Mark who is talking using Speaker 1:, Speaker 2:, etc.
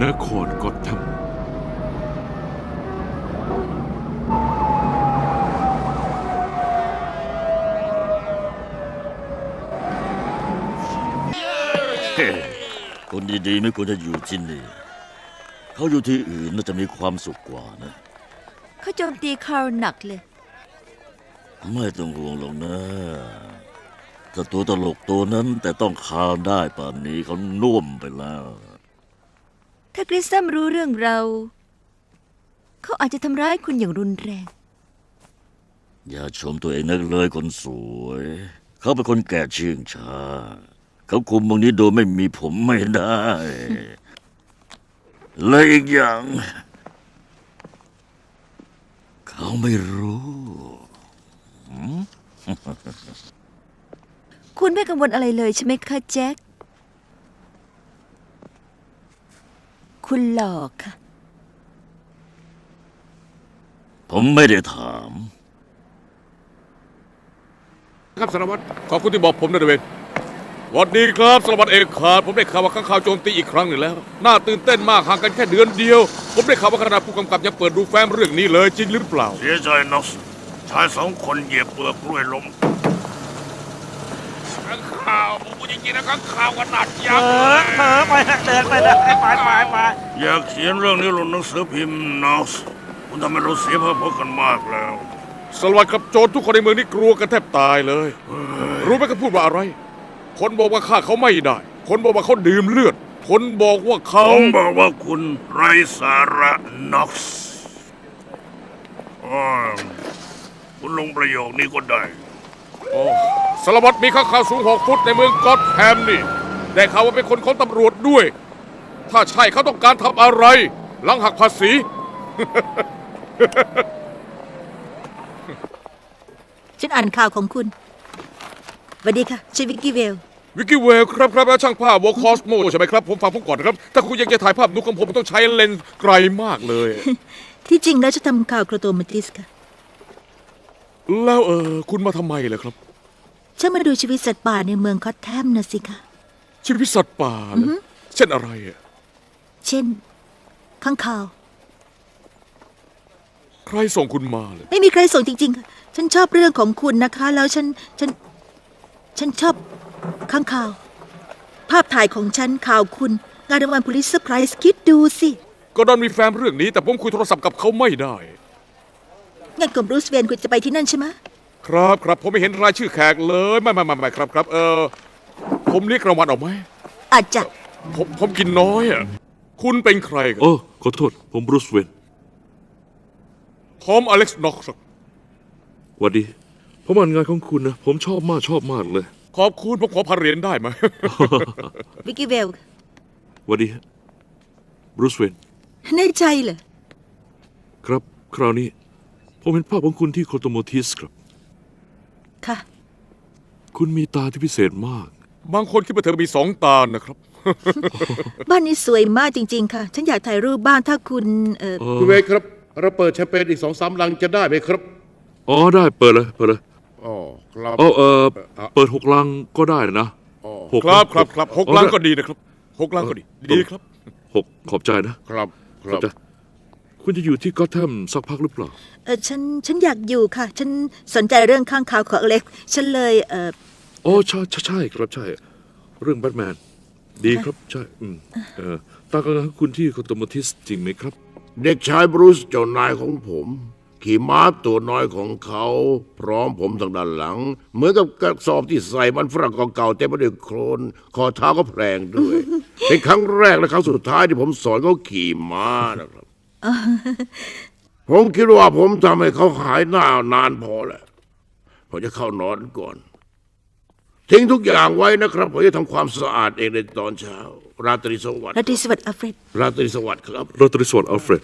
Speaker 1: นครก็ทำ
Speaker 2: เฮ้คนดีๆไม่ควรจะอยู่ที่นี่ เขาอยู่ที่อื่นน่าจะมีความสุขกว่านะ
Speaker 3: เขาโจมตีคาร์ลหนักเลย
Speaker 2: ไม่ต้องห่วงหรอกนะถ้าตัวตลกตัวนั้นแต่ต้องคาวได้ป่านนี้เขาน่วมไปแล้ว
Speaker 3: ถ้าคริสตัมรู้เรื่องเรา เขาอาจจะทำร้ายคุณอย่างรุนแรง
Speaker 2: อย่าชมตัวเองนักเลยคนสวย เขาเป็นคนแก่เชื่องช้า เขาคุมตรงนี้โดยไม่มีผมไม่ได้ และอีกอย่าง เขาไม่รู้
Speaker 3: คุณไม่กังวลอะไรเลยใช่ไหมคะแจ็ค คุณหลอกค่ะ
Speaker 2: ผมไม่ได้ถาม
Speaker 4: ครับสารวัตรขอบคุณที่บอกผมนะเดเวนสวัสดีครับสารวัตรเอกขาดผมได้ข่าวว่าข้างข่าวโจมตีอีกครั้งหนึ่งแล้ว น่าตื่นเต้นมากห่างกันแค่เดือนเดียว ผมได้ข่าวว่าขณะผู้กำกับยังเปิดดูแฟ้มเรื่องนี้เลยจริงหรือเปล่า
Speaker 5: เสียใจน็อกซ์ชายสองคนเหยียบเปลือกกล้วยล้ม
Speaker 4: ข้างข่าวผมพูดจริงๆนะข้างข่าวขนาดยั
Speaker 6: เอก
Speaker 4: ษ์
Speaker 6: อเผลอไปนะเดินไปเลยไปไปไป
Speaker 5: อยากเขียนเรื่องนี้ลงหนังสือพิมพ์น็อกซ์คุณทำให้เราเสียภาพพจน์กันมากแล้ว
Speaker 4: สารวัตรครับโจรทุกคนในเมืองนี่กลัวกันแทบตายเลย รู้ไหมเขาพูดว่าอะไร คนบอกว่าฆ่าเขาไม่ได้ คนบอกว่าเขาดื่มเลือด คนบอกว่า
Speaker 5: ผ
Speaker 4: เขา
Speaker 5: มบอกว่าคุณไร้สาระน็อกซ์อ้าวคุณลงประโยคนี้ก็ได้
Speaker 4: โอ้สารวัตรมีข้างข่าวสูงหกฟุตในเมืองกอตแฮมนี่ ได้ข่าวว่าเป็นคนของตำรวจด้วย ถ้าใช่เขาต้องการทำอะไร หลังหักภาษี
Speaker 7: ฉันอ่านข่าวของคุณสวัสดีค่ะชื่อวิกกี้เวล
Speaker 4: วิกกี้เวลครับครับแล้วช่างภาพวอลคอสโมใช่ไหมครับ ผมฟังผมก่อนนะครับ ถ้าคุณยังจะถ่ายภาพนุกของผมมันต้องใช้เลนส์ไกลมากเลย
Speaker 7: ที่จริงแล้วจะทำข่าวโครโตมาติสค่ะ
Speaker 4: แล้วเออคุณมาทำไมล่ะครับ
Speaker 7: ฉันมาดูชีวิตสัตว์ป่าในเมืองคอตแทมนะสิคะ
Speaker 4: ชีวิตสัตว์ป่าเหรอเช่นอะไรอะ
Speaker 7: เช่น ข้างข่าว
Speaker 4: ใครส่งคุณมาเลย
Speaker 7: ไม่มีใครส่งจริงๆค่ะฉันชอบเรื่องของคุณนะคะ แล้วฉันฉัน ฉันชอบข้างข่าว ภาพถ่ายของฉันข่าวคุณงานรางวัล Pulitzer Prize คิดดูสิ
Speaker 4: ก็ดอนมีแฟ้มเรื่องนี้ แต่ผมคุยโทรศัพท์กับเขาไม่ได้
Speaker 7: งั้นกลุ่มรูสเวนคุณจะไปที่นั่นใช่ไหม
Speaker 4: ครับครับผมไม่เห็นรายชื่อแขกเลยไม่ไม่ไม่ไม่ครับครับ เออผมเรียกรางวัลออกไหม
Speaker 7: อาจจะ
Speaker 4: ผมผมกินน้อยอะ คุณเป็นใครกัน
Speaker 1: โอ้ขอโทษ ผมบรูซเวน
Speaker 4: ผมอเล็กซ์น็อกซ์
Speaker 1: หวัสดีผมอ่านงานของคุณนะ ผมชอบมากชอบมากเลย
Speaker 4: ขอบคุณผมขอพันเหรียญได้ไหม
Speaker 7: วิกกี้เวล
Speaker 1: หวัสดีบรูซเวน
Speaker 7: แน่ใจเหรอ
Speaker 1: ครับ คราวนี้ ผมเห็นภาพของคุณที่โคโตโมทิสครับ
Speaker 7: ค่ะ
Speaker 1: คุณมีตาที่พิเศษมาก
Speaker 4: บางคนคิดว่าเธอมีสองตานะครับ
Speaker 7: บ้านนี้สวยมากจริง ๆ ค่ะ ฉันอยากถ่ายรูปบ้านถ้าคุณเออ
Speaker 8: คุณเวทครับ เราเปิดแชมเปญอีกสองสามลังจะได้ไหมครับ
Speaker 1: อ๋อได้เปิดเลยเปิดเลย
Speaker 8: อ๋อครับ
Speaker 1: อ๋อเออ
Speaker 8: เอ่อ
Speaker 1: เปิดหกลังก็ได้นะหก
Speaker 4: ครับครับครับหก
Speaker 1: อ๋อ
Speaker 4: ล้าน
Speaker 1: ได้
Speaker 4: ก็ดีนะครับหกล้านก็ดีดีครับ
Speaker 1: หกขอบใจนะ
Speaker 8: ครับค
Speaker 1: ข
Speaker 8: รั
Speaker 1: อบบใจคุณจะอยู่ที่ก็อตแทมสักพักหรือเปล่า
Speaker 7: เออฉันฉันอยากอยู่ค่ะ ฉันสนใจเรื่องข้างข่าวของอเล็กซ์ฉันเลยเออ
Speaker 1: อ๋อใช่ใช่ใช่ครับใช่ เรื่องแบทแมน ดีครับใช่อืมเออตามการงานของคุณที่โคโตโมทิสจริงไหมครับ
Speaker 5: เด็กชายบรูซเจ้านายของผม ขี่ม้าตัวน้อยของเขา พร้อมผมทางด้านหลัง เหมือนกับกระสอบที่ใส่มันฝรั่งเก่าๆเต็มไปด้วยโคลนคอเท้าก็แพลงด้วย เป็นครั้งแรกและครั้งสุดท้ายที่ผมสอนเขาขี่ม้านะครับ ผมคิดว่าผมทำให้เขาหายหน้านานพอแล้วผมจะเข้านอนก่อน ทิ้งทุกอย่างไว้นะครับผมจะทำความสะอาดเองในตอนเช้า ราตรีสวัสดิ์
Speaker 7: ราตรีสวัสดิ์อัลเฟรด
Speaker 5: ราตรีสวัสดิ์ครับ
Speaker 1: เราตรีสวัสดิ์อัลเฟรด